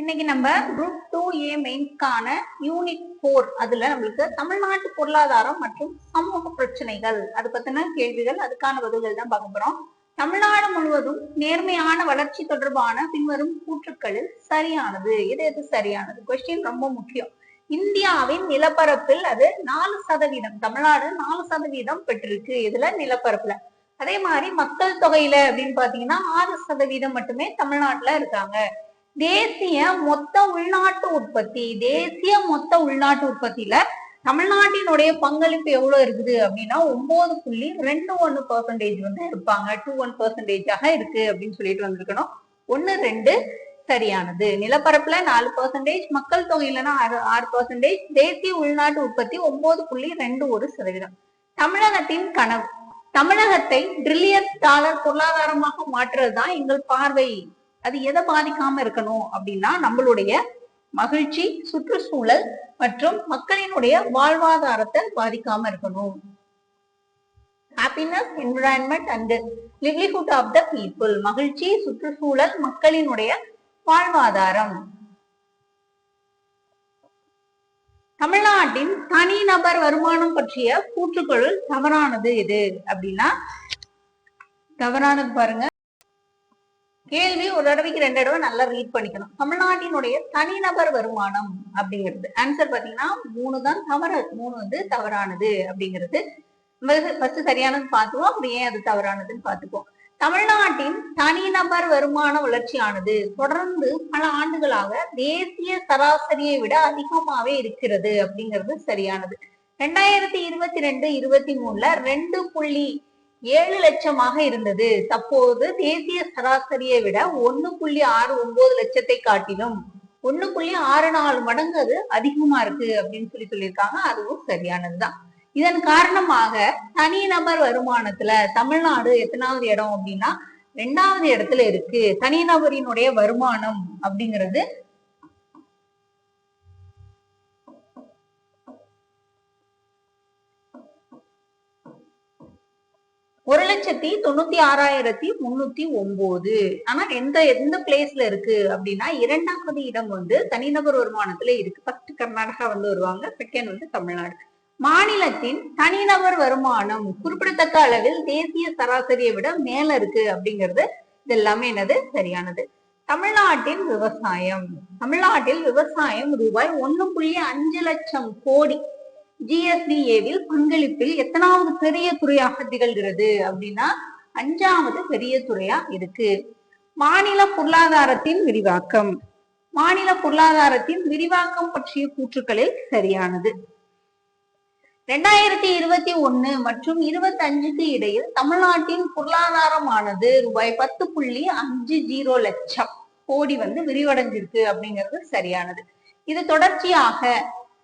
இன்னைக்கு நம்ம group two A மெயின்ஸ்க்கான யூனிட் ஃபோர் அதுல நம்மளுக்கு தமிழ்நாட்டு பொருளாதாரம் மற்றும் சமூக பிரச்சனைகள் அது பத்தின கேள்விகள் அதுக்கான பதில்கள் தான் பார்க்க போறோம். தமிழ்நாடு முழுவதும் நேர்மையான வளர்ச்சி தொடர்பான பின்வரும் கூற்றுக்களில் சரியானது. எது எது சரியானது? கொஸ்டின் ரொம்ப முக்கியம். இந்தியாவின் நிலப்பரப்பில் அது நாலு சதவீதம் தமிழ்நாடு நாலு சதவீதம் பெற்றிருக்கு. இதுல நிலப்பரப்புல. அதே மாதிரி மக்கள் தொகையில அப்படின்னு பாத்தீங்கன்னா ஆறு சதவீதம் மட்டுமே தமிழ்நாட்டுல இருக்காங்க. தேசிய மொத்த உள்நாட்டு உற்பத்தி தேசிய மொத்த உள்நாட்டு உற்பத்தியில தமிழ்நாட்டினுடைய பங்களிப்பு எவ்வளவு இருக்குது அப்படின்னா ஒன்பது புள்ளி ரெண்டு ஒன்னு பர்சன்டேஜ் வந்து இருப்பாங்க. டூ ஒன் பர்சன்டேஜாக இருக்கு அப்படின்னு சொல்லிட்டு வந்திருக்கணும். ஒன்னு ரெண்டு சரியானது. நிலப்பரப்புல நாலு பர்சன்டேஜ் மக்கள் தொகையிலனா ஆறு ஆறு பர்சன்டேஜ் தேசிய உள்நாட்டு உற்பத்தி ஒன்பது புள்ளி ரெண்டு ஒரு சதவீதம். தமிழகத்தின் கனவு. தமிழகத்தை ட்ரில்லியன் டாலர் பொருளாதாரமாக மாற்றுறதுதான் எங்கள் பார்வை. அது எதை பாதிக்காம இருக்கணும் அப்படின்னா நம்மளுடைய மகிழ்ச்சி சுற்றுச்சூழல் மற்றும் மக்களினுடைய வாழ்வாதாரத்தை பாதிக்காம இருக்கணும். Happiness environment and livelihood of the people மகிழ்ச்சி சுற்றுச்சூழல் மக்களினுடைய வாழ்வாதாரம். தமிழ்நாட்டின் தனிநபர் வருமானம் பற்றிய கூற்றுக்களுள் தவறானது எது அப்படின்னா தவறானது பாருங்க. கேள்வி ஒரு தடவைக்கு ரெண்டு தடவை நல்லா ரீட் பண்ணிக்கணும். தமிழ்நாட்டினுடைய தனிநபர் வருமானம் அப்படிங்கிறது. ஆன்சர் பாத்தீங்கன்னா மூணு தான் தவறு மூணு வந்து தவறானது அப்படிங்கிறது. ஃபர்ஸ்ட் சரியானது பார்த்துவோம் அப்படி ஏன் அது தவறானதுன்னு பார்த்துப்போம். தமிழ்நாட்டின் தனிநபர் வருமான வளர்ச்சியானது தொடர்ந்து பல ஆண்டுகளாக தேசிய சராசரியை விட அதிகமாவே இருக்கிறது அப்படிங்கிறது சரியானது. ரெண்டாயிரத்தி இருபத்தி ரெண்டு இருபத்தி மூணுல ரெண்டு புள்ளி ஏழு லட்சமாக இருந்தது. தற்போது தேசிய சராசரியை விட ஒன்னு புள்ளி ஆறு ஒன்பது லட்சத்தை காட்டிலும் ஒன்னு புள்ளி ஆறு நாலு மடங்கு அது அதிகமா இருக்கு அப்படின்னு சொல்லி சொல்லியிருக்காங்க. அதுவும் சரியானதுதான். இதன் காரணமாக தனிநபர் வருமானத்துல தமிழ்நாடு எத்தனாவது இடம் அப்படின்னா ரெண்டாவது இடத்துல இருக்கு. தனிநபரினுடைய வருமானம் அப்படிங்கிறது ஒரு லட்சத்தி தொண்ணூத்தி ஆறாயிரத்தி முன்னூத்தி ஒன்பது ஆனா எந்த எந்த பிளேஸ்ல இருக்கு அப்படின்னா இரண்டாவது இடம் வந்து தனிநபர் வருமானத்துல இருக்கு. ஃபர்ஸ்ட் கர்நாடகா வந்து வருவாங்க செகண்ட் வந்து தமிழ்நாடு. மாநிலத்தின் தனிநபர் வருமானம் குறிப்பிடத்தக்க அளவில் தேசிய சராசரியை விட மேல இருக்கு அப்படிங்கிறது இது எல்லாமே என்னது? சரியானது. தமிழ்நாட்டின் விவசாயம். தமிழ்நாட்டில் விவசாயம் ரூபாய் ஒன்னு புள்ளி அஞ்சு லட்சம் கோடி. ஜிஎஸ்டிஏவில் பங்களிப்பில் எத்தனாவது பெரிய துறையாக திகழ்கிறது அப்படின்னா அஞ்சாவது பெரிய துறையா இருக்கு. மாநில பொருளாதாரத்தின் விரிவாக்கம். மாநில பொருளாதாரத்தின் விரிவாக்கம் பற்றிய கூற்றுக்களில் சரியானது. ரெண்டாயிரத்தி இருபத்தி ஒண்ணு மற்றும் இருபத்தி அஞ்சுக்கு இடையில் தமிழ்நாட்டின் பொருளாதாரமானது ரூபாய் பத்து புள்ளி அஞ்சு ஜீரோ லட்சம் கோடி வந்து விரிவடைஞ்சிருக்கு அப்படிங்கிறது சரியானது. இது தொடர்ச்சியாக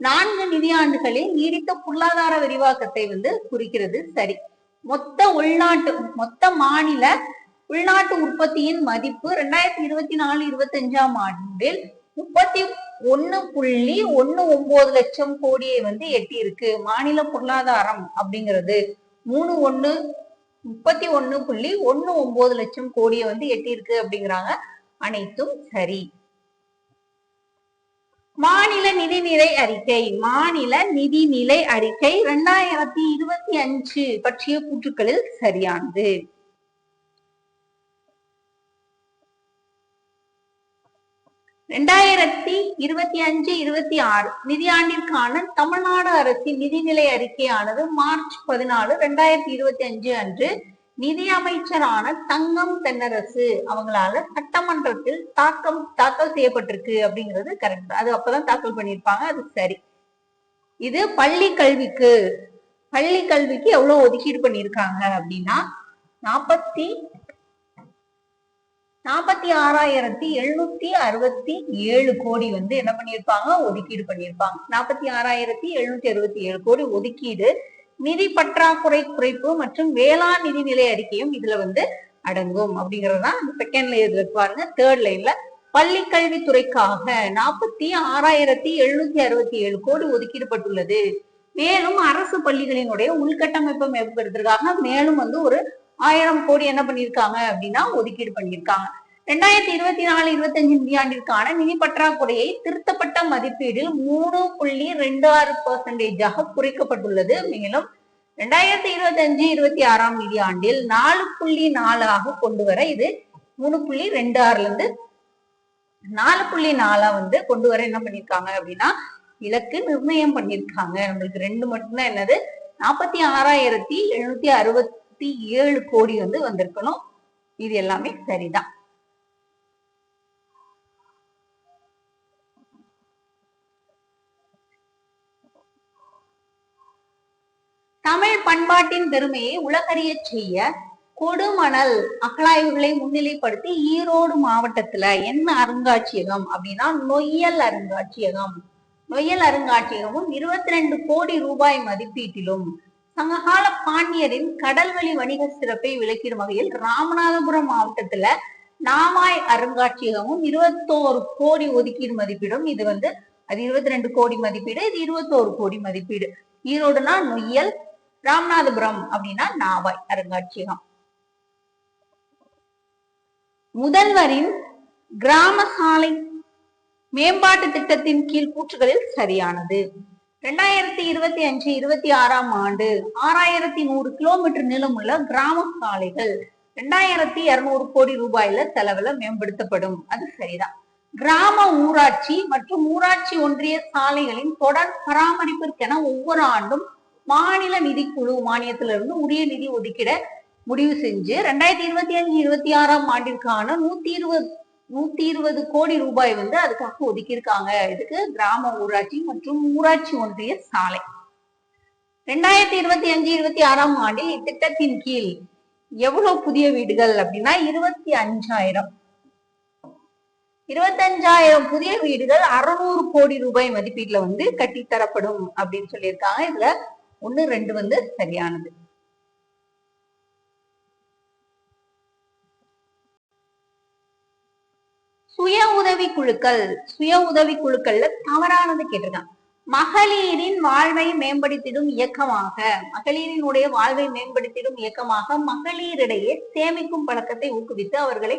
நான்கு நிதியாண்டுகளில் நீடித்த பொருளாதார விரிவாக்கத்தை வந்து குறிக்கிறது சரி. மொத்த உள்நாட்டு மொத்த மாநில உள்நாட்டு உற்பத்தியின் மதிப்பு ரெண்டாயிரத்தி இருபத்தி நாலு இருபத்தி அஞ்சாம் ஆண்டில் முப்பத்தி ஒன்னு புள்ளி ஒன்னு ஒன்பது லட்சம் கோடியை வந்து எட்டி இருக்கு மாநில பொருளாதாரம் அப்படிங்கிறது மூணு ஒண்ணு முப்பத்தி ஒன்னு புள்ளி ஒன்னு ஒன்பது லட்சம் கோடியை வந்து எட்டி இருக்கு அப்படிங்கிறாங்க அனைத்தும் சரி. மாநில நிதிநிலை அறிக்கை மாநில நிதிநிலை அறிக்கை இரண்டாயிரத்தி இருபத்தி அஞ்சு பற்றிய கூற்றுக்களில் சரியானது. ரெண்டாயிரத்தி இருபத்தி அஞ்சு இருபத்தி ஆறு நிதியாண்டிற்கான தமிழ்நாடு அரசின் நிதிநிலை அறிக்கையானது மார்ச் பதினாலு ரெண்டாயிரத்தி இருபத்தி அஞ்சு அன்று நிதி அமைச்சரான தங்கம் தென்னரசு அவங்களால சட்டமன்றத்தில் தாக்கம் தாக்கல் செய்யப்பட்டிருக்கு அப்படிங்கிறது கரெக்ட் அது அப்பதான் தாக்கல் பண்ணியிருப்பாங்க அது சரி. இது பள்ளி கல்விக்கு பள்ளி கல்விக்கு எவ்வளவு ஒதுக்கீடு பண்ணியிருக்காங்க அப்படின்னா நாற்பத்தி நாற்பத்தி ஆறாயிரத்தி எழுநூத்தி அறுபத்தி ஏழு கோடி வந்து என்ன பண்ணியிருப்பாங்க? ஒதுக்கீடு பண்ணியிருப்பாங்க. நாற்பத்தி ஆறாயிரத்தி எழுநூத்தி அறுபத்தி ஏழு கோடி ஒதுக்கீடு நிதி பற்றாக்குறை குறைப்பு மற்றும் வேளாண் நிதி நிலை அறிக்கையும் இதுல வந்து அடங்கும். அப்படிங்கறதுதான் செகண்ட் லைன்ல பாருங்க. தேர்ட் லைன்ல பள்ளி கல்வித்துறைக்காக நாற்பத்தி ஆறாயிரத்தி எழுநூத்தி அறுபத்தி ஏழு கோடி ஒதுக்கீடுபட்டுள்ளது மேலும் அரசு பள்ளிகளினுடைய உள்கட்டமைப்பை மேம்படுத்துறதுக்காக மேலும் வந்து ஒரு ஆயிரம் கோடி என்ன பண்ணிருக்காங்க அப்படின்னா ஒதுக்கீடு பண்ணியிருக்காங்க. ரெண்டாயிரத்தி இருபத்தி நாலு இருபத்தஞ்சு நிதியாண்டிற்கான நிதி பற்றாக்குறையை திருத்தப்பட்ட மதிப்பீடில் மூணு புள்ளி ரெண்டு ஆறு பர்சன்டேஜாக குறைக்கப்பட்டுள்ளது. மேலும் ரெண்டாயிரத்தி இருபத்தி அஞ்சு இருபத்தி ஆறாம் நிதியாண்டில் நாலு புள்ளி நாலாக கொண்டு வர இது மூணு புள்ளி ரெண்டு ஆறுல இருந்து நாலு புள்ளி நாலா வந்து கொண்டு வர என்ன பண்ணிருக்காங்க அப்படின்னா இலக்கு நிர்ணயம் பண்ணிருக்காங்க. நம்மளுக்கு ரெண்டு மட்டும்தான் என்னது? நாற்பத்தி ஆறாயிரத்தி எழுநூத்தி அறுபத்தி ஏழு கோடி வந்து வந்திருக்கணும். இது எல்லாமே சரிதான். தமிழ் பண்பாட்டின் பெருமையை உலகறிய செய்ய கொடுமணல் அகழாய்வுகளை முன்னிலைப்படுத்தி ஈரோடு மாவட்டத்துல என்ன அருங்காட்சியகம் அப்படின்னா நொய்யல் அருங்காட்சியகம். நொய்யல் அருங்காட்சியகமும் இருபத்தி ரெண்டு கோடி ரூபாய் மதிப்பீட்டிலும் சங்ககால பாண்டியரின் கடல்வழி வணிக சிறப்பை விளக்கிடும் வகையில் ராமநாதபுரம் மாவட்டத்துல நாமாய் அருங்காட்சியகமும் இருபத்தோரு கோடி ஒதுக்கீடு மதிப்பீடும். இது வந்து அது இருபத்தி ரெண்டு கோடி மதிப்பீடு இது இருபத்தோரு கோடி மதிப்பீடு. ஈரோடுனா நொய்யல் ராமநாதபுரம் அப்படின்னா நாவாய் அருங்காட்சியகம். முதல்வரின் கிராம சாலை மேம்பாட்டு திட்டத்தின் கீழ் கூற்றுகளில் சரியானது. ரெண்டாயிரத்தி இருபத்தி அஞ்சு இருபத்தி ஆறாம் ஆண்டு ஆறாயிரத்தி நூறு கிலோமீட்டர் நீளமுள்ள கிராம சாலைகள் ரெண்டாயிரத்தி இருநூறு கோடி ரூபாயில செலவுல மேம்படுத்தப்படும். அது சரிதான். கிராம ஊராட்சி மற்றும் ஊராட்சி ஒன்றிய சாலைகளின் தொடர் பராமரிப்பிற்கென ஒவ்வொரு ஆண்டும் மாநில நிதிக்குழு மானியத்திலிருந்து உரிய நிதி ஒதுக்கிட முடிவு செஞ்சு ரெண்டாயிரத்தி இருபத்தி அஞ்சு இருபத்தி ஆறாம் ஆண்டிற்கான நூத்தி இருபது நூத்தி இருபது கோடி ரூபாய் வந்து அதுக்காக ஒதுக்கியிருக்காங்க. இதுக்கு கிராம ஊராட்சி மற்றும் ஊராட்சி ஒன்றிய சாலை. ரெண்டாயிரத்தி இருபத்தி அஞ்சு இருபத்தி ஆறாம் ஆண்டில் இத்திட்டத்தின் கீழ் எவ்வளவு புதிய வீடுகள் அப்படின்னா இருபத்தி அஞ்சாயிரம். இருபத்தஞ்சாயிரம் புதிய வீடுகள் அறுநூறு கோடி ரூபாய் மதிப்பீட்டுல வந்து கட்டித்தரப்படும் அப்படின்னு சொல்லியிருக்காங்க. இதுல ஒன்று ரெண்டு வந்து சரியானது. சுய உதவி குழுக்கள் சுய உதவி குழுக்கள்ல தவறானது கேட்டிருக்கான் மகளிரின் வாழ்வை மேம்படுத்திடும் இயக்கமாக மகளிரினுடைய வாழ்வை மேம்படுத்திடும் இயக்கமாக மகளிரிடையே சேமிக்கும் பழக்கத்தை ஊக்குவித்து அவர்களை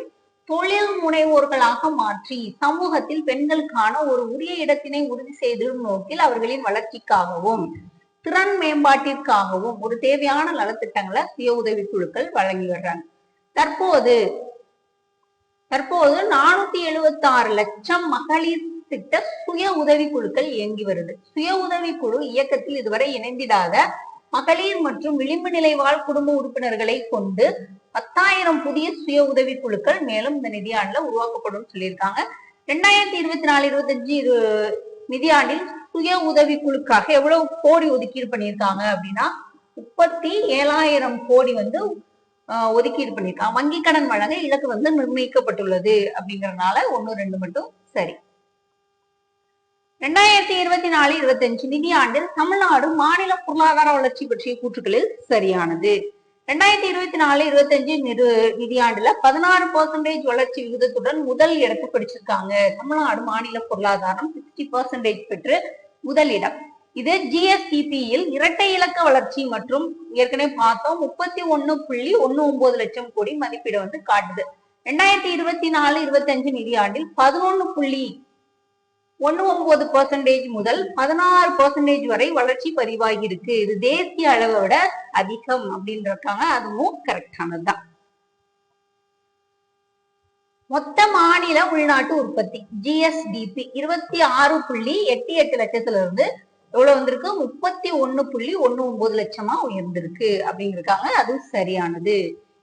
தொழில் முனைவோர்களாக மாற்றி சமூகத்தில் பெண்களுக்கான ஒரு உரிய இடத்தினை உறுதி செய்திடும் நோக்கில் அவர்களின் வளர்ச்சிக்காகவும். திறன் மேம்பாட்டிற்காகவும் ஒரு தேவையான நலத்திட்டங்களை சுய உதவி குழுக்கள் வழங்கி வர்றாங்க தற்போது தற்போது நானூத்தி எழுபத்தி ஆறு லட்சம் மகளிர் திட்ட சுய உதவி குழுக்கள் இயங்கி வருது. சுய உதவி குழு இயக்கத்தில் இதுவரை இணைந்திடாத மகளிர் மற்றும் விளிம்பு நிலை வாழ் குடும்ப உறுப்பினர்களை கொண்டு பத்தாயிரம் புதிய சுய உதவி குழுக்கள் மேலும் இந்த நிதியாண்டுல உருவாக்கப்படும் சொல்லியிருக்காங்க. ரெண்டாயிரத்தி இருபத்தி நாலு இருபத்தஞ்சு இரு நிதியாண்டில் சுய உதவி குழுக்காக எவ்வளவு கோடி ஒதுக்கீடு பண்ணியிருக்காங்க அப்படின்னா முப்பத்தி ஏழாயிரம் கோடி வந்து ஒதுக்கீடு பண்ணியிருக்காங்க. வங்கி கடன் வழங்க இலக்கு வந்து நிர்ணயிக்கப்பட்டுள்ளது அப்படிங்கறதுனால ஒன்னு ரெண்டு மட்டும் சரி. ரெண்டாயிரத்தி இருபத்தி நாலு இருபத்தஞ்சு நிதியாண்டில் தமிழ்நாடு மாநில பொருளாதார வளர்ச்சி பற்றிய கூற்றுகளில் சரியானது. ரெண்டாயிரத்தி இருபத்தி நாலு இருபத்தஞ்சு நிறு நிதியாண்டுல பதினாறு பர்சன்டேஜ் வளர்ச்சி விகிதத்துடன் முதல் இடத்தை பிடிச்சிருக்காங்க. தமிழ்நாடு மாநில பொருளாதாரம் சிக்ஸ்டி பர்சன்டேஜ் பெற்று முதலிடம். இது ஜிஎஸ்டிபியில் இரட்டை இலக்க வளர்ச்சி மற்றும் ஏற்கனவே பார்த்தோம் முப்பத்தி ஒண்ணு புள்ளி ஒன்னு ஒன்பது லட்சம் கோடி மதிப்பீடு வந்து காட்டுது. ரெண்டாயிரத்தி இருபத்தி நாலு இருபத்தஞ்சு நிதியாண்டில் பதினொன்னு புள்ளி ஒன்னு ஒன்பது பர்சன்டேஜ் முதல் பதினாறு பர்சன்டேஜ் வரை வளர்ச்சி பதிவாகி இருக்கு. இது தேசிய அளவை விட அதிகம் அப்படின்னு இருக்காங்க அதுவும் கரெக்டானதுதான் மொத்த மாநில உள்நாட்டு உற்பத்தி ஜிஎஸ்டிபி இருபத்தி ஆறு புள்ளி எட்டு எட்டு லட்சத்துல இருந்து எவ்வளவு வந்திருக்கு? முப்பத்தி ஒண்ணு புள்ளி ஒண்ணு ஒன்பது லட்சமா உயர்ந்திருக்கு அப்படிங்கிருக்காங்க அது சரியானது.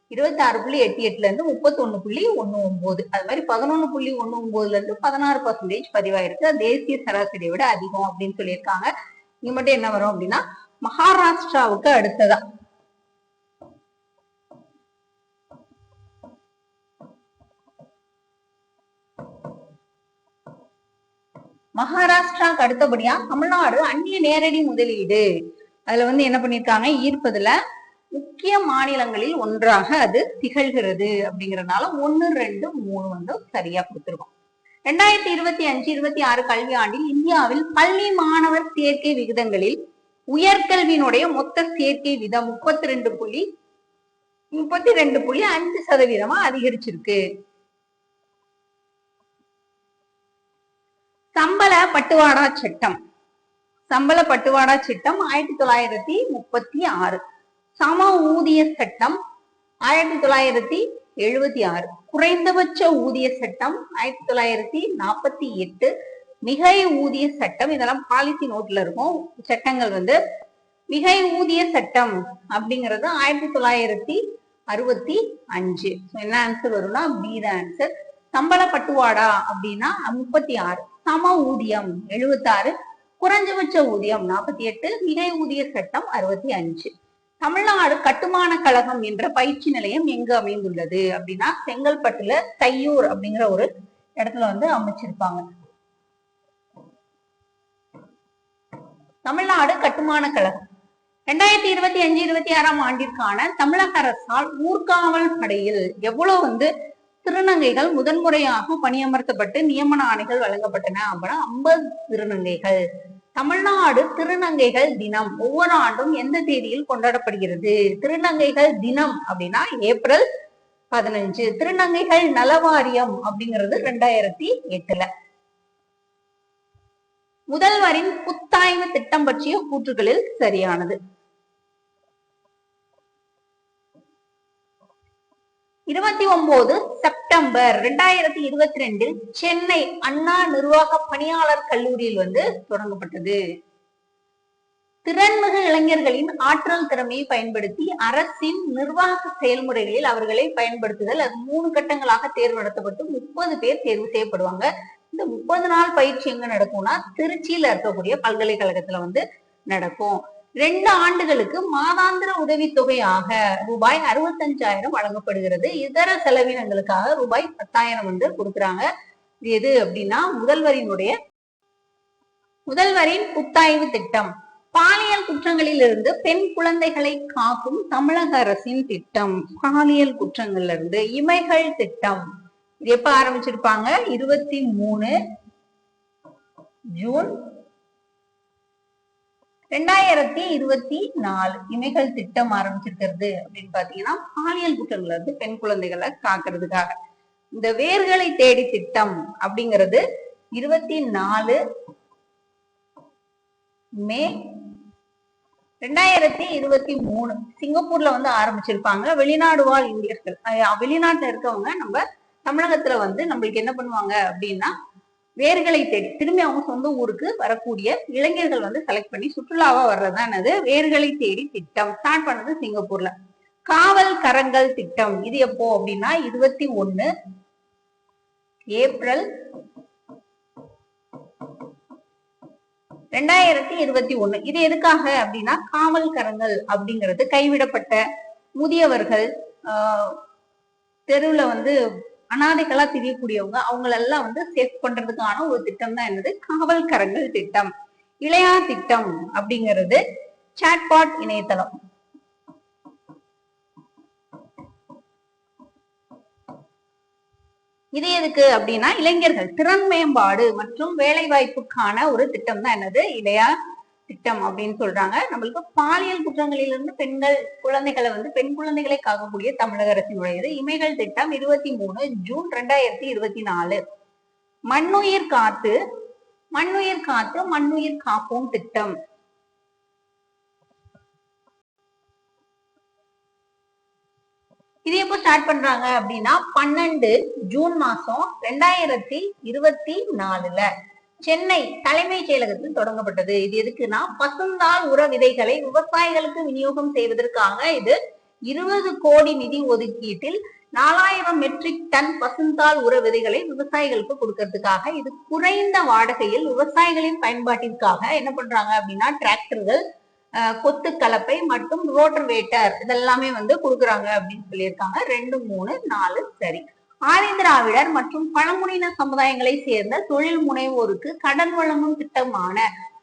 இருபத்தி ஆறு புள்ளி எட்டு எட்டுல இருந்து முப்பத்தி ஒண்ணு புள்ளி ஒண்ணு ஒன்பது. அது மாதிரி பதினொன்னு புள்ளி ஒண்ணு ஒன்பதுல இருந்து பதினாறு பர்சன்டேஜ் பதிவாயிருக்கு. தேசிய சராசரியை விட அதிகம் அப்படின்னு சொல்லியிருக்காங்க. இங்க மட்டும் என்ன வரும் அப்படின்னா மகாராஷ்டிராவுக்கு அடுத்ததா. மகாராஷ்டிராவுக்கு அடுத்தபடியா தமிழ்நாடு அந்நிய நேரடி முதலீடு. அதுல வந்து என்ன பண்ணிருக்காங்க? ஈர்ப்பதுல முக்கிய மாநிலங்களில் ஒன்றாக அது திகழ்கிறது அப்படிங்கறதுனால ஒண்ணு ரெண்டு மூணு வந்து சரியா கொடுத்துருக்கோம். ரெண்டாயிரத்தி இருபத்தி அஞ்சு இருபத்தி ஆறு கல்வி ஆண்டில் இந்தியாவில் பள்ளி மாணவர் சேர்க்கை விகிதங்களில் உயர்கல்வியினுடைய மொத்த சேர்க்கை விதம் முப்பத்தி ரெண்டு புள்ளி முப்பத்தி ரெண்டு புள்ளி அஞ்சு சதவீதமா அதிகரிச்சிருக்கு. சம்பள பட்டுவாடா சட்டம். சம்பள பட்டுவாடா சட்டம் ஆயிரத்தி தொள்ளாயிரத்தி முப்பத்தி ஆறு. சம ஊதிய சட்டம் ஆயிரத்தி தொள்ளாயிரத்தி எழுபத்தி ஆறு. குறைந்தபட்ச ஊதிய சட்டம் ஆயிரத்தி தொள்ளாயிரத்தி நாற்பத்தி எட்டு. மிகை ஊதிய சட்டம் இதெல்லாம் பாலிசி நோட்ல இருக்கும். சட்டங்கள் வந்து மிகை ஊதிய சட்டம் அப்படிங்கிறது ஆயிரத்தி தொள்ளாயிரத்தி அறுபத்தி அஞ்சு. என்ன ஆன்சர் வரும்னா பி ஆன்சர் சம்பள பட்டுவாடா அப்படின்னா முப்பத்தி ஆறு. சம ஊதியம் எழுபத்தாறு குறைஞ்சபட்ச ஊதியம் நாற்பத்தி எட்டு மிகை ஊதிய சட்டம் அறுபத்தி அஞ்சு. தமிழ்நாடு கட்டுமான கழகம் என்ற பயிற்சி நிலையம் எங்கு அமைந்துள்ளது அப்படின்னா செங்கல்பட்டுல தையூர் அப்படிங்கிற ஒரு இடத்துல வந்து அமைச்சிருப்பாங்க. தமிழ்நாடு கட்டுமான கழகம். ரெண்டாயிரத்தி இருபத்தி அஞ்சு இருபத்தி ஆறாம் ஆண்டிற்கான தமிழக அரசால் ஊர்காவல் படையில் எவ்வளவு வந்து திருநங்கைகள் முதன்முறையாக பணியமர்த்தப்பட்டு நியமன ஆணைகள் வழங்கப்பட்டன. அப்படின்னா ஐம்பது திருநங்கைகள். தமிழ்நாடு திருநங்கைகள் தினம் ஒவ்வொரு ஆண்டும் எந்த தேதியில் கொண்டாடப்படுகிறது? திருநங்கைகள் தினம் அப்படின்னா ஏப்ரல் பதினஞ்சு. திருநங்கைகள் நலவாரியம் அப்படிங்கிறது ரெண்டாயிரத்தி எட்டுல. முதல்வரின் புத்தாய்வு திட்டம் பற்றிய கூற்றுகளில் சரியானது. இருபத்தி ஒன்பது செப்டம்பர் ரெண்டாயிரத்தி இருபத்தி ரெண்டில் சென்னை அண்ணா நிர்வாக பணியாளர் கல்லூரியில் வந்து தொடங்கப்பட்டது. திறன்மிகு இளைஞர்களின் ஆற்றல் திறமையை பயன்படுத்தி அரசின் நிர்வாக செயல்முறைகளில் அவர்களை பயன்படுத்துதல். அது மூணு கட்டங்களாக தேர்வு நடத்தப்பட்டு முப்பது பேர் தேர்வு செய்யப்படுவாங்க. இந்த முப்பது நாள் பயிற்சி எங்க நடக்கும்னா திருச்சியில இருக்கக்கூடிய பல்கலைக்கழகத்துல வந்து நடக்கும். ரெண்டு ஆண்டுகளுக்கு மாதாந்திர உதவித்தொகையாக ரூபாய் அறுபத்தஞ்சாயிரம் வழங்கப்படுகிறது. இதர செலவினங்களுக்காக ரூபாய் பத்தாயிரம் வந்து கொடுக்குறாங்க. எது அப்படின்னா முதல்வரினுடைய முதல்வரின் புத்தாய்வு திட்டம். பாலியல் குற்றங்களில் இருந்து பெண் குழந்தைகளை காக்கும் தமிழக அரசின் திட்டம். பாலியல் குற்றங்கள்ல இருந்து இமைகள் திட்டம். இது எப்ப ஆரம்பிச்சிருப்பாங்க? இருபத்தி மூணு ஜூன் ரெண்டாயிரத்தி இருபத்தி நாலு இமைகள் திட்டம் ஆரம்பிச்சிருக்கிறது அப்படின்னு பாத்தீங்கன்னா பாலியல் குற்றங்கள்ல இருந்து பெண் குழந்தைகளை காக்கிறதுக்காக. இந்த வேர்களை தேடி திட்டம் அப்படிங்கிறது இருபத்தி நாலு மே ரெண்டாயிரத்தி இருபத்தி மூணு சிங்கப்பூர்ல வந்து ஆரம்பிச்சிருப்பாங்க. வெளிநாடு வாழ் இந்தியர்கள் அஹ் வெளிநாட்டுல இருக்கவங்க நம்ம தமிழகத்துல வந்து நம்மளுக்கு என்ன பண்ணுவாங்க அப்படின்னா வேர்களை தேடி திரும்பி அவங்க சொந்த ஊருக்கு வரக்கூடிய இளைஞர்கள் வந்து செலக்ட் பண்ணி சுற்றுலாவா வர்றதுதான் என்னது? வேர்களை தேடி திட்டம் ஸ்டார்ட் பண்ணது சிங்கப்பூர்ல. காவல் கரங்கள் திட்டம் இது எப்போ அப்படின்னா இருபத்தி ஒண்ணு ஏப்ரல் ரெண்டாயிரத்தி இருபத்தி ஒண்ணு. இது எதுக்காக அப்படின்னா காவல் கரங்கள் அப்படிங்கிறது கைவிடப்பட்ட முதியவர்கள் ஆஹ் தெருவுல வந்து அனாதைகளா தெரியக்கூடியவங்க அவங்களெல்லாம் வந்து சேஃப் பண்றதுக்கான ஒரு திட்டம் தான் என்னது? காவல்கரங்கள் திட்டம். இளையா திட்டம் அப்படிங்கிறது சாட்பாட் இணையதளம். இது எதுக்கு அப்படின்னா இளைஞர்கள் திறன் மேம்பாடு மற்றும் வேலை வாய்ப்புக்கான ஒரு திட்டம் தான் என்னது? இளையா திட்டம் அப்படின்னு சொல்றாங்க. நம்மளுக்கு பாலியல் குற்றங்களிலிருந்து பெண்கள் குழந்தைகளை வந்து பெண் குழந்தைகளை காக்கக்கூடிய தமிழக அரசினுடையது. இமைகள் திட்டம் இருபத்தி மூணு ஜூன் ரெண்டாயிரத்தி இருபத்தி நாலு. மண்ணுயிர் காத்து மண்ணுயிர் காத்து மண்ணுயிர் காப்போம் திட்டம். இது எப்போ ஸ்டார்ட் பண்றாங்க அப்படின்னா பன்னெண்டு ஜூன் மாசம் ரெண்டாயிரத்தி இருபத்தி நாலுல. சென்னை தலைமைச் செயலகத்தில் தொடங்கப்பட்டது. இது எதுக்குன்னா பசுந்தாள் உர விதைகளை விவசாயிகளுக்கு விநியோகம் செய்வதற்காக இது இருபது கோடி நிதி ஒதுக்கீட்டில் நாலாயிரம் மெட்ரிக் டன் பசுந்தாள் உர விதைகளை விவசாயிகளுக்கு கொடுக்கறதுக்காக இது குறைந்த வாடகையில் விவசாயிகளின் பயன்பாட்டிற்காக என்ன பண்றாங்க அப்படின்னா டிராக்டர்கள் கொத்து கலப்பை மற்றும் ரோட்டர்வேட்டர் இதெல்லாமே வந்து கொடுக்குறாங்க அப்படின்னு சொல்லியிருக்காங்க. ரெண்டு மூணு நாலு சரி. ஆதிதிராவிடர் மற்றும் பழங்குடியின சமுதாயங்களை சேர்ந்த தொழில் முனைவோருக்கு கடன் வழங்கும் திட்டமான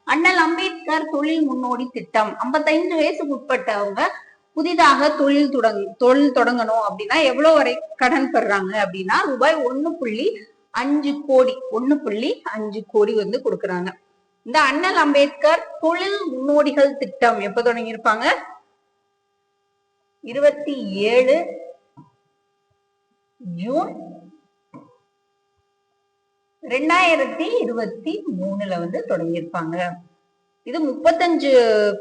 அண்ணல் அம்பேத்கர் தொழில் முன்னோடி திட்டம். 55 வயசுக்கு உட்பட்டவங்க புதிதாக தொழில் தொடங் தொழில் தொடங்கணும் அப்படின்னா எவ்வளவு வரை கடன் பெறாங்க அப்படின்னா ரூபாய் ஒண்ணு புள்ளி அஞ்சு கோடி ஒண்ணு புள்ளி அஞ்சு கோடி வந்து கொடுக்குறாங்க. இந்த அண்ணல் அம்பேத்கர் தொழில் முன்னோடிகள் திட்டம் எப்ப தொடங்கியிருப்பாங்க? இருபத்தி ஏழு ஜூன் ரெண்டாயிரத்தி இருபத்தி மூணுல வந்து தொடங்கியிருப்பாங்க. இது முப்பத்தஞ்சு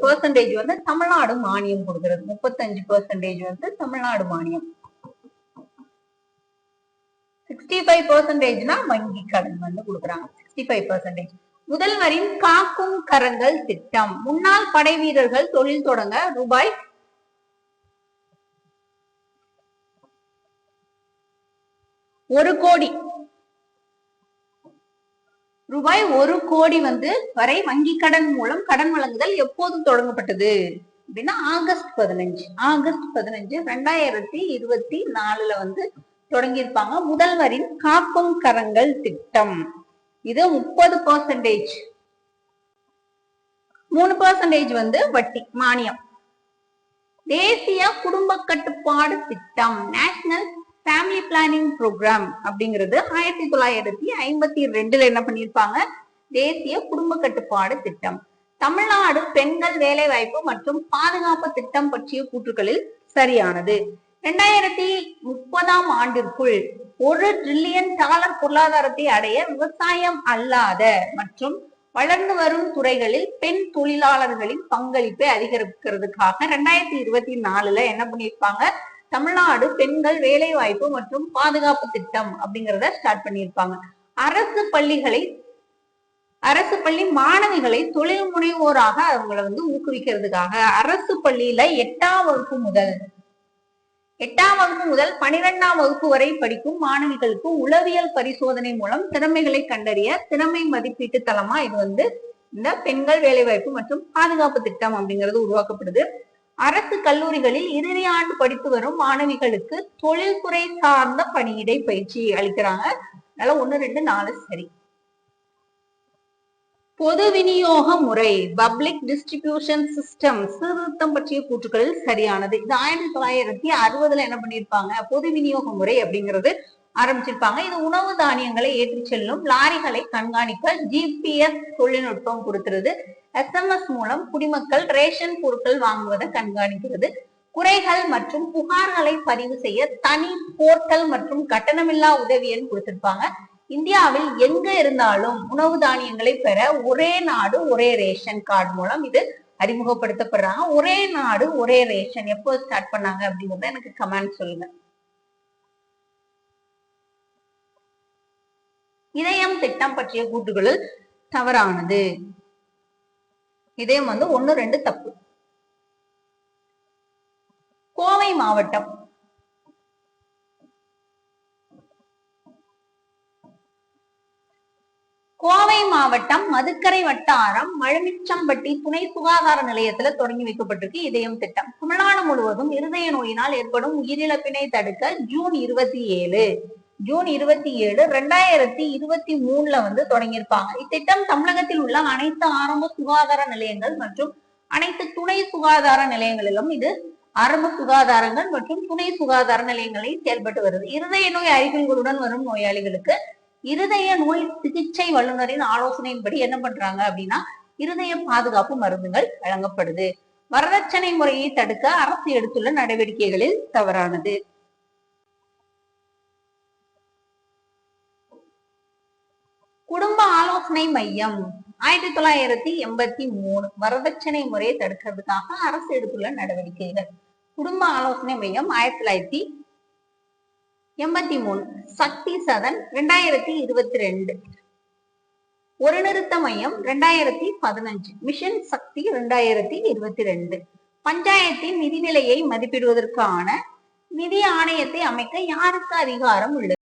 பெர்சன்டேஜ் வந்து தமிழ்நாடு மானியம் கொடுக்கிறது. முப்பத்தஞ்சு பெர்சன்டேஜ் வந்து தமிழ்நாடு மானியம். சிக்ஸ்டி ஃபைவ் பர்சன்டேஜ்னா வங்கி கடன் வந்து கொடுக்குறாங்க. சிக்ஸ்டி ஃபைவ் பர்சன்டேஜ் முதல்வரின் காக்கும் கரங்கள் திட்டம். முன்னாள் படை வீரர்கள் தொழில் தொடங்க ரூபாய் ஒரு கோடி. ரூபாய் ஒரு கோடி வந்து வரை வங்கி கடன் மூலம் கடன் வழங்குதல் எப்போது தொடங்கப்பட்டது. அப்படின்னா ஆகஸ்ட் பதினஞ்சு. ஆகஸ்ட் பதினஞ்சு ரெண்டாயிரத்தி இருபத்தி நாலுல வந்து தொடங்கியிருப்பாங்க. முதல்வரின் காக்கும் கரங்கள் திட்டம். இது முப்பது பர்சன்டேஜ் மூணு பர்சன்டேஜ் வந்து வட்டி மானியம். தேசிய குடும்ப கட்டுப்பாடு திட்டம். நேஷனல் ஃபேமிலி பிளானிங் ப்ரோக்ராம் அப்படிங்கிறது ஆயிரத்தி தொள்ளாயிரத்தி ஐம்பத்தி ரெண்டுல என்ன பண்ணியிருப்பாங்க? தேசிய குடும்ப கட்டுப்பாடு திட்டம். தமிழ்நாடு பெண்கள் வேலை வாய்ப்பு மற்றும் பாதுகாப்பு திட்டம் பற்றிய கூற்றுகளில் சரியானது. இரண்டாயிரத்தி முப்பதாம் ஆண்டிற்குள் ஒரு ட்ரில்லியன் டாலர் பொருளாதாரத்தை அடைய விவசாயம் அல்லாத மற்றும் வளர்ந்து வரும் துறைகளில் பெண் தொழிலாளர்களின் பங்களிப்பை அதிகரிக்கிறதுக்காக ரெண்டாயிரத்தி இருபத்தி நாலுல என்ன பண்ணியிருப்பாங்க? தமிழ்நாடு பெண்கள் வேலை வாய்ப்பு மற்றும் பாதுகாப்பு திட்டம் அப்படிங்கறத ஸ்டார்ட் பண்ணியிருப்பாங்க. அரசு பள்ளிகளை அரசு பள்ளி மாணவிகளை தொழில் முனைவோராக அவங்களை வந்து ஊக்குவிக்கிறதுக்காக அரசு பள்ளியில எட்டாம் வகுப்பு முதல் எட்டாம் வகுப்பு முதல் பனிரெண்டாம் வகுப்பு வரை படிக்கும் மாணவிகளுக்கு உளவியல் பரிசோதனை மூலம் திறமைகளை கண்டறிய திறமை மதிப்பீட்டு தளமா இது வந்து இந்த பெண்கள் வேலைவாய்ப்பு மற்றும் பாதுகாப்பு திட்டம் அப்படிங்கிறது உருவாக்கப்படுது. அரசு கல்லூரிகளில் இறுதி ஆண்டு படித்து வரும் மாணவிகளுக்கு தொழில்துறை சார்ந்த பணியிடை பயிற்சி அளிக்கிறாங்க. அதனால ஒண்ணு ரெண்டு நாலு சரி. பொது விநியோக முறை பப்ளிக் டிஸ்ட்ரிபியூஷன் சிஸ்டம் சீர்திருத்தம் பற்றிய கூற்றுகளில் சரியானது. இது ஆயிரத்தி தொள்ளாயிரத்தி அறுபதுல என்ன பண்ணிருப்பாங்க பொது விநியோக முறை அப்படிங்கிறது ஆரம்பிச்சிருப்பாங்க. இது உணவு தானியங்களை ஏற்றி செல்லும் லாரிகளை கண்காணிக்க ஜிபிஎஸ் தொழில்நுட்பம் கொடுக்கிறது. எஸ்எம்எஸ் மூலம் குடிமக்கள் ரேஷன் பொருட்கள் வாங்குவதை கண்காணிக்கிறது. குறைகள் மற்றும் புகார்களை பதிவு செய்ய தனி போர்ட்டல் மற்றும் கட்டணமில்லா உதவி எண் கொடுத்திருப்பாங்க. இந்தியாவில் எங்க இருந்தாலும் உணவு தானியங்களை பெற ஒரே நாடு ஒரே ரேஷன் கார்டு மூலம் இது அறிமுகப்படுத்தப்படுறாங்க. ஒரே நாடு ஒரே ரேஷன். எப்போ ஸ்டார்ட் பண்ணாங்க அப்படிங்கறத எனக்கு கமெண்ட் சொல்லுங்க. இதயம் திட்டம் பற்றிய கூட்டுகளில் தவறானது. இதயம் வந்து ஒண்ணு ரெண்டு தப்பு. கோவை மாவட்டம். கோவை மாவட்டம் மதுக்கரை வட்டாரம் மழுமிச்சம்பட்டி துணை சுகாதார நிலையத்துல தொடங்கி வைக்கப்பட்டிருக்கு இதயம் திட்டம். தமிழ்நாடு முழுவதும் இருதய நோயினால் ஏற்படும் உயிரிழப்பினை தடுக்க ஜூன் இருபத்தி ஏழு. ஜூன் இருபத்தி ஏழு ரெண்டாயிரத்தி இருபத்தி மூணுல வந்து தொடங்கியிருப்பாங்க. இத்திட்டம் தமிழகத்தில் உள்ள அனைத்து ஆரம்ப சுகாதார நிலையங்கள் மற்றும் அனைத்து துணை சுகாதார நிலையங்களிலும் இது ஆரம்ப சுகாதாரங்கள் மற்றும் துணை சுகாதார நிலையங்களில் செயல்பட்டு வருது. இருதய நோய் அறிகுறிகளுடன் வரும் நோயாளிகளுக்கு இருதய நோய் சிகிச்சை வல்லுநரின் ஆலோசனையின்படி என்ன பண்றாங்க அப்படின்னா இருதய பாதுகாப்பு மருந்துகள் வழங்கப்படுது. வரதட்சணை முறையை தடுக்க அரசு எடுத்துள்ள நடவடிக்கைகளில் தவறானது. குடும்ப ஆலோசனை மையம். ஆயிரத்தி தொள்ளாயிரத்தி எண்பத்தி மூணு. வரதட்சணை முறையை தடுக்கிறதுக்காக அரசு எடுத்துள்ள நடவடிக்கைகள். குடும்ப ஆலோசனை மையம் ஆயிரத்தி தொள்ளாயிரத்தி எண்பத்தி மூணு. சக்தி சதன் ரெண்டாயிரத்தி இருபத்தி ரெண்டு. ஒரு நிறுத்த மையம் ரெண்டாயிரத்தி பதினஞ்சு. மிஷன் சக்தி ரெண்டாயிரத்தி இருபத்தி ரெண்டு. பஞ்சாயத்தின் நிதிநிலையை மதிப்பிடுவதற்கான நிதி ஆணையத்தை அமைக்க யாருக்கு அதிகாரம் உள்ளது?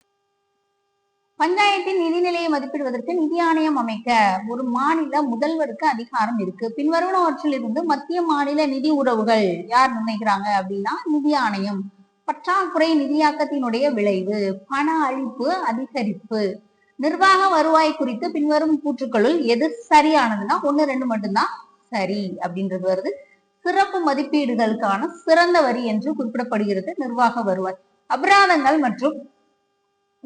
பஞ்சாயத்தின் நிதிநிலையை மதிப்பிடுவதற்கு நிதி ஆணையம் அமைக்க ஒரு மாநில முதல்வருக்கு அதிகாரம் இருக்கு. பின்வருவனவற்றில் இருந்து மத்திய மாநில நிதி உறவுகள் யார் நிர்ணயிக்கிறாங்க அப்படின்னா நிதி ஆணையம். பற்றாக்குறை நிதியாக்கத்தினுடைய விளைவு பண அளிப்பு அதிகரிப்பு. நிர்வாக வருவாய் குறித்து பின்வரும் கூற்றுக்களுள் எது சரியானதுன்னா ஒண்ணு ரெண்டு மட்டும்தான் சரி அப்படின்றது வருது. சிறப்பு மதிப்பீடுகளுக்கான சிறந்த வரி என்று குறிப்பிடப்படுகிறது நிர்வாக வருவாய். அபராதங்கள் மற்றும்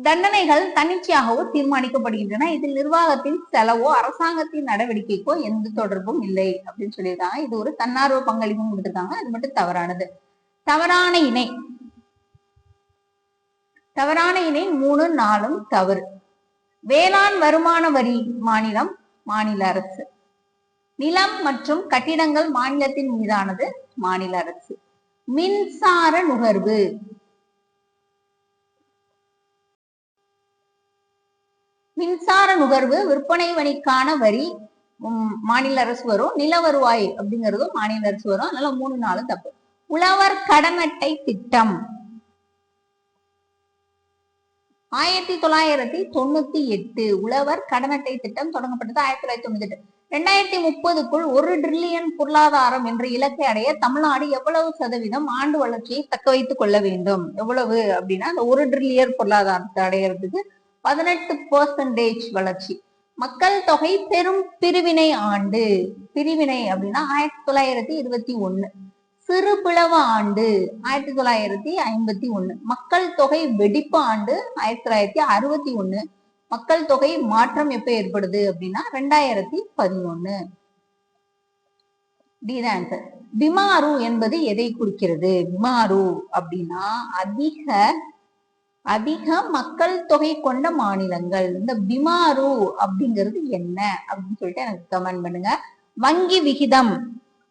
தண்டனைகள் தன்னிச்சையாகவோ தீர்மானிக்கப்படுகின்றன. இதில் நிர்வாகத்தின் செலவோ அரசாங்கத்தின் நடவடிக்கைக்கோ எந்த தொடர்பும் இல்லை அப்படின்னு சொல்லியிருக்காங்க. இது ஒரு தன்னார்வ பங்களிப்பும் கொடுத்திருக்காங்க. அது மட்டும் தவறானது. தவறான இணை. தவறான இணை மூணு நாலும் தவறு. வேளாண் வருமான வரி மாநிலம் மாநில அரசு. நிலம் மற்றும் கட்டிடங்கள் மாநிலத்தின் மீதானது மாநில அரசு. மின்சார நுகர்வு. மின்சார நுகர்வு விற்பனை வணிக்கான வரி உம், மாநில அரசு வரும். நில வருவாய் அப்படிங்கிறதும் மாநில அரசு வரும். அதனால மூணு நாலு தப்பு. உழவர் கடன் அட்டை திட்டம். ஆயிரத்தி தொள்ளாயிரத்தி தொண்ணூத்தி எட்டு உழவர் கடன் அட்டை திட்டம் தொடங்கப்பட்டது ஆயிரத்தி தொள்ளாயிரத்தி தொண்ணூத்தி எட்டு. ரெண்டாயிரத்தி முப்பதுக்குள் ஒரு டிரில்லியன் பொருளாதாரம் என்ற இலக்கை அடைய தமிழ்நாடு எவ்வளவு சதவீதம் ஆண்டு வளர்ச்சியை தக்க வைத்துக் கொள்ள வேண்டும்? எவ்வளவு அப்படின்னா அந்த ஒரு டிரில்லியன் பொருளாதாரத்தை அடையிறதுக்கு பதினெட்டு பெர்சன்டேஜ் வளர்ச்சி. மக்கள் தொகை பெரும் பிரிவினை ஆண்டு. பிரிவினை அப்படின்னா ஆயிரத்தி தொள்ளாயிரத்தி இருபத்தி ஒண்ணு. சிறு பிளவு ஆண்டு ஆயிரத்தி தொள்ளாயிரத்தி ஐம்பத்தி ஒண்ணு. மக்கள் தொகை வெடிப்பு ஆண்டு ஆயிரத்தி தொள்ளாயிரத்தி அறுபத்தி ஒண்ணு. மக்கள் தொகை மாற்றம் எப்ப ஏற்படுது அப்படின்னா ரெண்டாயிரத்தி பதினொன்னு. ஆன்சர் பிமாரு என்பது எதை குறிக்கிறது? பிமாரு அப்படின்னா அதிக அதிக மக்கள் தொகை கொண்ட மாநிலங்கள். இந்த பிமாரு அப்படிங்கிறது என்ன அப்படின்னு சொல்லிட்டு எனக்கு கமெண்ட் பண்ணுங்க. வங்கி விகிதம்.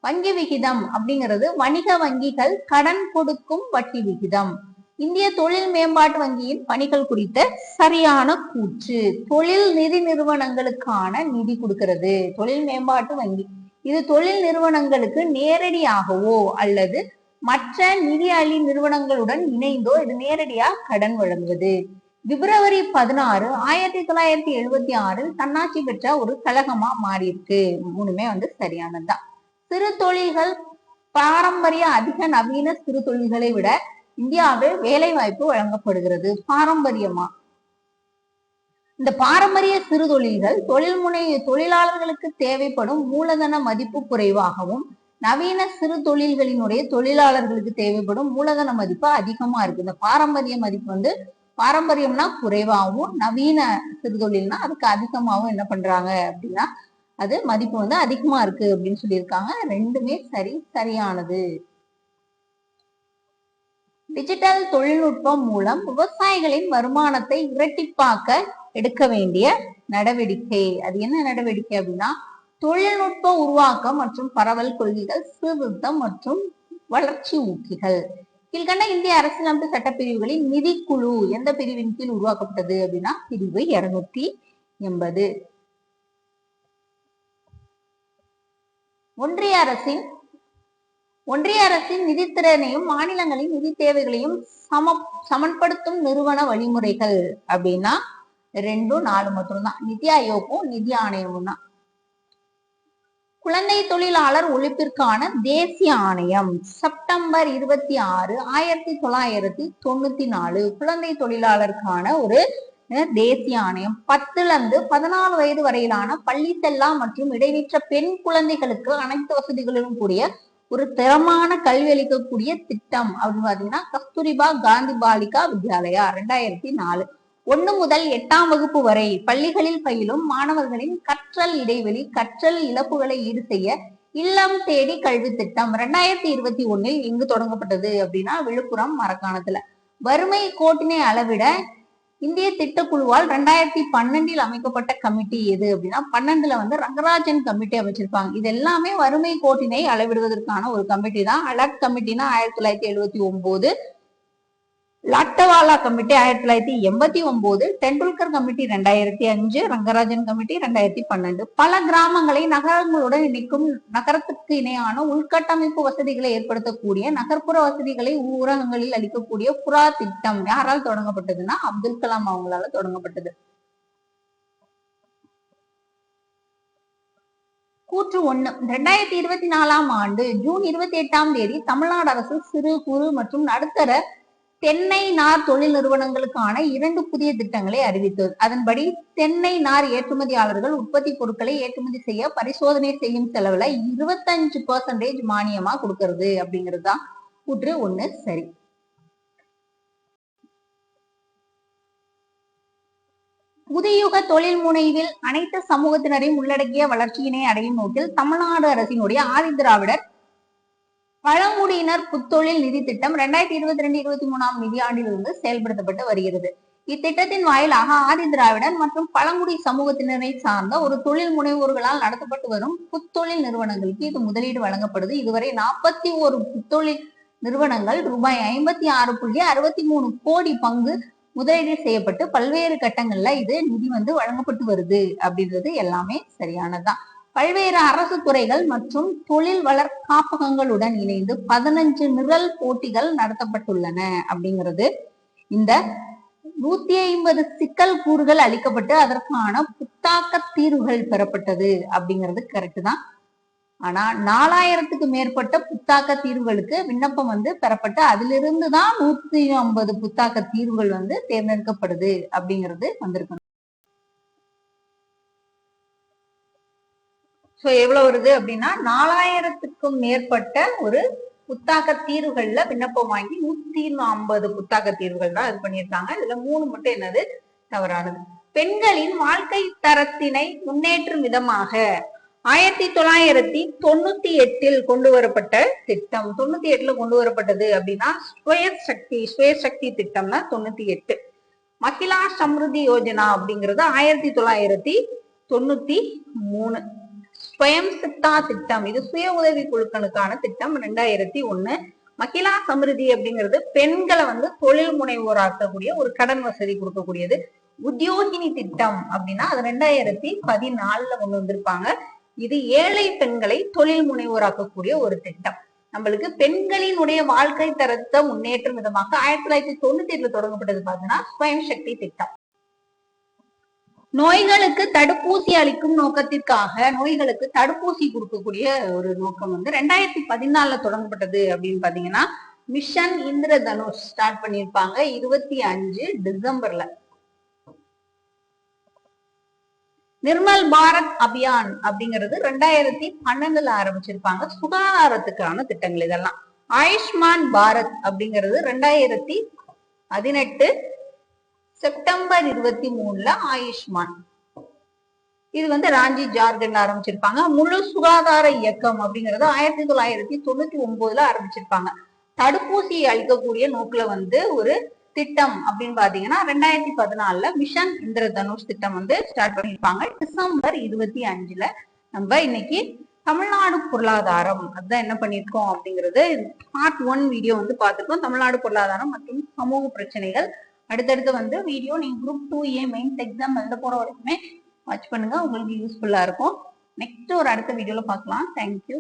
வங்கி விகிதம் அப்படிங்கிறது வணிக வங்கிகள் கடன் கொடுக்கும் வட்டி விகிதம். இந்திய தொழில் மேம்பாட்டு வங்கியின் பணிகள் குறித்த சரியான கூற்று. தொழில் நிதி நிறுவனங்களுக்கான நிதி கொடுக்கிறது. தொழில் மேம்பாட்டு வங்கி. இது தொழில் நிறுவனங்களுக்கு நேரடியாகவோ அல்லது மற்ற நிதி அளி நிறுவனங்களுடன் இணைந்தோ இது நேரடியா கடன் வழங்குவது. பிப்ரவரி பதினாறு ஆயிரத்தி தொள்ளாயிரத்தி எழுபத்தி ஆறில் தன்னாட்சி பெற்ற ஒரு கழகமா மாறி இருக்கு மூணுமே வந்து சரியானதுதான். சிறு தொழில்கள் பாரம்பரிய அதிக நவீன சிறு தொழில்களை விட இந்தியாவில் வேலை வாய்ப்பு வழங்கப்படுகிறது. பாரம்பரியமா? இந்த பாரம்பரிய சிறு தொழில்கள் தொழில் முனை தொழிலாளர்களுக்கு தேவைப்படும் மூலதன மதிப்பு குறைவாகவும் நவீன சிறு தொழில்களினுடைய தொழிலாளர்களுக்கு தேவைப்படும் மூலதன மதிப்பு அதிகமா இருக்கு. இந்த பாரம்பரிய மதிப்பு வந்து பாரம்பரியம்னா குறைவாகவும் நவீன சிறு தொழில்னா அதுக்கு அதிகமாகவும் என்ன பண்றாங்க அப்படின்னா அது மதிப்பு வந்து அதிகமா இருக்கு அப்படின்னு சொல்லியிருக்காங்க. ரெண்டுமே சரி சரியானது. டிஜிட்டல் தொழில்நுட்பம் மூலம் விவசாயிகளின் வருமானத்தை இரட்டிப்பாக்க எடுக்க வேண்டிய நடவடிக்கை. அது என்ன நடவடிக்கை அப்படின்னா தொழில்நுட்ப உருவாக்கம் மற்றும் பரவல் கொள்கைகள் சீர்திருத்தம் மற்றும் வளர்ச்சி ஊக்கிகள் கீழ்கண்ட இந்திய அரசியலமைப்பு சட்டப்பிரிவுகளின் நிதிக்குழு எந்த பிரிவின் கீழ் உருவாக்கப்பட்டது அப்படின்னா பிரிவு இருநூத்தி எண்பது. ஒன்றிய அரசின் ஒன்றிய அரசின் நிதித்திறனையும் மாநிலங்களின் நிதி தேவைகளையும் சம சமன்படுத்தும் நிறுவன வழிமுறைகள் அப்படின்னா ரெண்டும் நாலு மட்டும்தான். நிதி ஆயோக்கும் நிதி ஆணையமும் தான் குழந்தை தொழிலாளர் ஒழிப்பிற்கான தேசிய ஆணையம். செப்டம்பர் இருபத்தி ஆறு ஆயிரத்தி தொள்ளாயிரத்தி தொண்ணூத்தி நாலு. குழந்தை தொழிலாளருக்கான ஒரு அஹ், தேசிய ஆணையம். பத்துல இருந்து பதினாலு வயது வரையிலான பள்ளி செல்லா மற்றும் இடைநிற்ற பெண் குழந்தைகளுக்கு அனைத்து வசதிகளிலும் கூடிய ஒரு தரமான கல்வி அளிக்கக்கூடிய திட்டம். அப்படின்னு பாத்தீங்கன்னா கஸ்தூரிபா காந்தி பாலிகா வித்யாலயா ரெண்டாயிரத்தி நாலு. ஒன்று முதல் எட்டாம் வகுப்பு வரை பள்ளிகளில் பயிலும் மாணவர்களின் கற்றல் இடைவெளி கற்றல் இழப்புகளை ஈடு செய்ய இல்லம் தேடி கல்வி திட்டம் ரெண்டாயிரத்தி இருபத்தி ஒண்ணில் எங்கு தொடங்கப்பட்டது அப்படின்னா விழுப்புரம் மரக்காணத்துல. வறுமை கோட்டினை அளவிட இந்திய திட்டக்குழுவால் ரெண்டாயிரத்தி பன்னெண்டில் அமைக்கப்பட்ட கமிட்டி எது அப்படின்னா பன்னெண்டுல வந்து ரங்கராஜன் கமிட்டி அமைச்சிருப்பாங்க. இது எல்லாமே வறுமை கோட்டினை அளவிடுவதற்கான ஒரு கமிட்டி தான். அலர்ட் கமிட்டினா ஆயிரத்தி தொள்ளாயிரத்தி எழுபத்தி ஒன்பது லாட்டவாலா கமிட்டி ஆயிரத்தி தொள்ளாயிரத்தி எண்பத்தி ஒன்பது டெண்டுல்கர் கமிட்டி ரெண்டாயிரத்தி அஞ்சு ரங்கராஜன் கமிட்டி ரெண்டாயிரத்தி பன்னெண்டு. பல கிராமங்களை நகரங்களுடன் இணைக்கும் நகரத்துக்கு இணையான உள்கட்டமைப்பு வசதிகளை ஏற்படுத்தக்கூடிய நகர்ப்புற வசதிகளை ஊரகங்களில் அளிக்கக்கூடிய புறா திட்டம் யாரால் தொடங்கப்பட்டதுன்னா அப்துல் கலாம் அவங்களால தொடங்கப்பட்டது. கூற்று ஒண்ணு. ரெண்டாயிரத்தி இருபத்தி நாலாம் ஆண்டு ஜூன் இருபத்தி எட்டாம் தேதி தமிழ்நாடு அரசு சிறு குறு மற்றும் நடுத்தர தென்னை நார் தொழில் நிறுவனங்களுக்கான இரண்டு புதிய திட்டங்களை அறிவித்தது. அதன்படி தென்னை நார் ஏற்றுமதியாளர்கள் உற்பத்தி பொருட்களை ஏற்றுமதி செய்ய பரிசோதனை செய்யும் செலவுல இருபத்தஞ்சு பர்சன்டேஜ் மானியமா கொடுக்கறது அப்படிங்கிறது தான் கூற்று ஒண்ணு. சரி. புதியுக தொழில் முனைவில் அனைத்து சமூகத்தினரையும் உள்ளடக்கிய வளர்ச்சியினை அடையும் நோக்கில் தமிழ்நாடு அரசினுடைய ஆதிதிராவிடர் பழங்குடியினர் புத்தொழில் நிதி திட்டம் ரெண்டாயிரத்தி இருபத்தி ரெண்டு இருபத்தி மூணாம் நிதியாண்டிலிருந்து செயல்படுத்தப்பட்டு வருகிறது. இத்திட்டத்தின் வாயிலாக ஆதி திராவிடர் மற்றும் பழங்குடி சமூகத்தினரை சார்ந்த ஒரு தொழில் முனைவோர்களால் நடத்தப்பட்டு வரும் புத்தொழில் நிறுவனங்களுக்கு இது முதலீடு வழங்கப்படுது. இதுவரை நாற்பத்தி ஒரு புத்தொழில் நிறுவனங்கள் ரூபாய் ஐம்பத்தி ஆறு புள்ளி அறுபத்தி மூணு கோடி பங்கு முதலீடு செய்யப்பட்டு பல்வேறு கட்டங்கள்ல இது நிதி வந்து வழங்கப்பட்டு வருது. அப்படின்றது எல்லாமே சரியானதுதான். பல்வேறு அரசு துறைகள் மற்றும் தொழில் வளர் காப்பகங்களுடன் இணைந்து பதினஞ்சு நிரல் போட்டிகள் நடத்தப்பட்டுள்ளன அப்படிங்கிறது. இந்த நூத்தி ஐம்பது சிக்கல் கூறுகள் அளிக்கப்பட்டு அதற்கான புத்தாக்க தீர்வுகள் பெறப்பட்டது அப்படிங்கிறது கரெக்ட் தான். ஆனா நாலாயிரத்துக்கு மேற்பட்ட புத்தாக்க தீர்வுகளுக்கு விண்ணப்பம் வந்து பெறப்பட்டு அதிலிருந்து தான் நூத்தி ஐம்பது புத்தாக்க தீர்வுகள் வந்து தேர்ந்தெடுக்கப்படுது அப்படிங்கிறது வந்திருக்கணும் சோ எவ்வளவு வருது அப்படின்னா நாலாயிரத்துக்கும் மேற்பட்ட ஒரு புத்தாக்க தீர்வுகள்ல விண்ணப்பம் வாங்கி நூத்தி ஐம்பது புத்தாக்க தீர்வுகள் தான் இது பண்ணியிருக்காங்க. இதுல மூணு மட்டும் என்னது? தவறானது. பெண்களின் வாழ்க்கை தரத்தினை முன்னேற்றும் விதமாக ஆயிரத்தி தொள்ளாயிரத்தி தொண்ணூத்தி எட்டில் கொண்டு வரப்பட்ட திட்டம். தொண்ணூத்தி எட்டுல கொண்டு வரப்பட்டது அப்படின்னா ஸ்வய சக்தி ஸ்வய சக்தி திட்டம்னா தொண்ணூத்தி எட்டு மகிழா சம்ருதி யோஜனா அப்படிங்கிறது ஆயிரத்தி தொள்ளாயிரத்தி தொண்ணூத்தி மூணு. ஸ்வயம் சித்தா திட்டம் இது சுய உதவி குழுக்களுக்கான திட்டம் ரெண்டாயிரத்தி ஒண்ணு. மகிழா சமிருதி அப்படிங்கிறது பெண்களை வந்து தொழில் முனைவோராக்கக்கூடிய ஒரு கடன் வசதி கொடுக்கக்கூடியது. உத்தியோகினி திட்டம் அப்படின்னா அது ரெண்டாயிரத்தி பதினாலுல கொண்டு வந்திருப்பாங்க. இது ஏழை பெண்களை தொழில் முனைவோராக்கக்கூடிய ஒரு திட்டம். நம்மளுக்கு பெண்களினுடைய வாழ்க்கை தரத்தை முன்னேற்றும் விதமாக ஆயிரத்தி தொள்ளாயிரத்தி தொண்ணூத்தி எட்டுல தொடங்கப்பட்டது பாத்தீங்கன்னா ஸ்வயம் சக்தி திட்டம். நோய்களுக்கு தடுப்பூசி அளிக்கும் நோக்கத்திற்காக நோய்களுக்கு தடுப்பூசி கொடுக்கக்கூடிய ஒரு நோக்கம் வந்து ரெண்டாயிரத்தி பதினாலுல தொடங்கப்பட்டது அப்படின்னு பாத்தீங்கன்னா மிஷன் இந்திரதனுஷ் ஸ்டார்ட் பண்ணியிருப்பாங்க இருபத்தி அஞ்சு டிசம்பர்ல. நிர்மல் பாரத் அபியான் அப்படிங்கிறது ரெண்டாயிரத்தி பன்னெண்டுல ஆரம்பிச்சிருப்பாங்க. சுகாதாரத்துக்கான திட்டங்கள் இதெல்லாம். ஆயுஷ்மான் பாரத் அப்படிங்கிறது ரெண்டாயிரத்தி பதினெட்டு செப்டம்பர் இருபத்தி மூணுல ஆயுஷ்மான். இது வந்து ராஞ்சி ஜார்க்கண்ட்ல ஆரம்பிச்சிருப்பாங்க. முழு சுகாதார இயக்கம் அப்படிங்கறது ஆயிரத்தி தொள்ளாயிரத்தி தொண்ணூத்தி ஒன்பதுல ஆரம்பிச்சிருப்பாங்க. தடுப்பூசி அளிக்கக்கூடிய நோக்குல வந்து ஒரு திட்டம் அப்படின்னு பாத்தீங்கன்னா ரெண்டாயிரத்தி பதினாலுல மிஷன் இந்திரதனுஷ் திட்டம் வந்து ஸ்டார்ட் பண்ணிருப்பாங்க. டிசம்பர் இருபத்தி அஞ்சுல நம்ம இன்னைக்கு தமிழ்நாடு பொருளாதாரம் அதுதான் என்ன பண்ணிருக்கோம் அப்படிங்கிறது பார்ட் ஒன் வீடியோ வந்து பார்த்துருக்கோம். தமிழ்நாடு பொருளாதாரம் மற்றும் சமூக பிரச்சனைகள் அடுத்தடுத்து வந்து வீடியோ நீங்க group two A mains exam எழுத போற வரைக்குமே வாட்ச் பண்ணுங்க. உங்களுக்கு யூஸ்ஃபுல்லா இருக்கும். நெக்ஸ்ட் ஒரு அடுத்த வீடியோல பார்க்கலாம். தேங்க்யூ